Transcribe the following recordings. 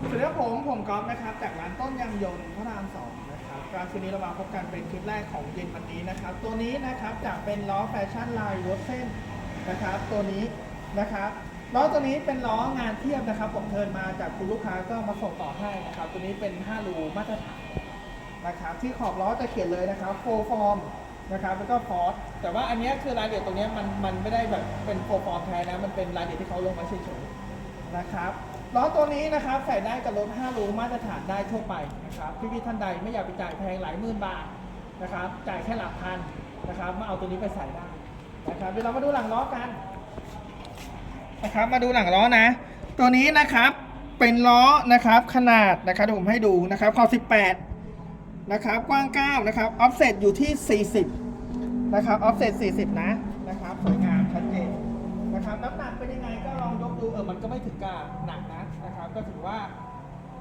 สวัสดีครับผมผมก๊อฟนะครับจากร้านต้นยางยนต์พระรามสองนะครับการคืนนี้เรามาพบกันเป็นคลิปแรกของเย็นวันนี้นะครับ ตัวนี้นะครับจะเป็นล้อแฟชั่นลายรถเส้นนะครับ ตัวนี้นะครับล้อตัวนี้เป็นล้องานเทียบนะครับ ผมเทินมาจากคุณลูกค้าก็มาส่งต่อให้นะครับ ตัวนี้เป็น 5 รูมาตรฐานนะครับ ที่ขอบล้อจะเขียนเลยนะครับโฟฟอร์มนะครับแล้วก็ฟอร์สแต่ว่าอันนี้คือรายละเอียดตรงนี้มันมันไม่ได้แบบเป็นโฟฟอร์มแท้นะมันเป็นรายละเอียดที่เขาลงมาเฉยๆนะครับ ล้อตัวนี้นะครับใส่ได้กับรถ5รูมาตรฐานได้ทั่วไปนะครับพี่ๆท่านใดไม่อยากไปจ่ายแพงหลายหมื่นบาทนะครับจ่ายแค่หลักพันนะครับมาเอาตัวนี้ไปใส่ได้นะครับเดี๋ยวเรามาดูหลังล้อกันนะครับมาดูหลังล้อนะ ตัวนี้นะครับเป็นล้อนะครับขนาดนะครับเดี๋ยวผมให้ดูนะครับขอบ18นะครับกว้าง 9 นะครับออฟเซตอยู่ที่ 40 นะครับออฟเซต40 นะนะครับสวยงามชัดเจนนะครับน้ำหนักเป็นยังไงก็ลองยกดูเออมันก็ไม่ถึงกับหนักนะ ก็ถือว่า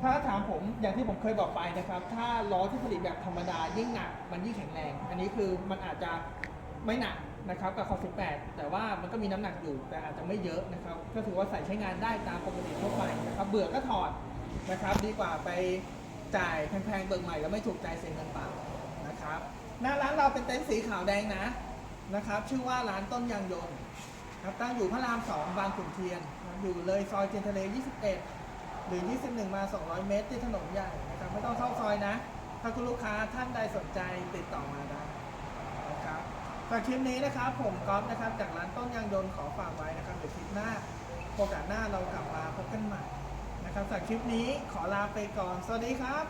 ถ้าถามผมอย่างที่ผมเคยบอกไปนะครับ ถ้าล้อที่ผลิตแบบธรรมดายิ่งหนักมันยิ่งแข็งแรง อันนี้คือมันอาจจะไม่หนักนะครับกับคอ18 แต่ว่ามันก็มีน้ำหนักอยู่แต่อาจจะไม่เยอะนะครับ ก็ถือว่าใส่ใช้งานได้ตามปกติทั่วไปนะครับเบื่อก็ถอดนะครับ ดีกว่าไปจ่ายแพงๆเบิกใหม่แล้วไม่ถูกใจเสียเงินเปล่านะครับ หน้าร้านเราเป็นเต็นท์สีขาวแดงนะนะครับ ชื่อว่าร้านต้นยางยนต์ครับตั้งอยู่พระราม2บางขุนเทียน อยู่เลยซอยเทียนทะเล 21 หรือ 21 มา 200 เมตร ที่ถนนใหญ่นะครับไม่ต้องเข้าซอยนะ ถ้าคุณลูกค้าท่านใดสนใจติดต่อมาได้นะครับฝากคลิปนี้นะครับ ผมก๊อฟนะครับ จากร้านต้นยางยนต์ขอฝากไว้นะครับเดี๋ยวคลิปหน้าโอกาสหน้าเรากลับมาพบกันใหม่นะครับสำหรับคลิปนี้ขอลาไปก่อน สวัสดีครับ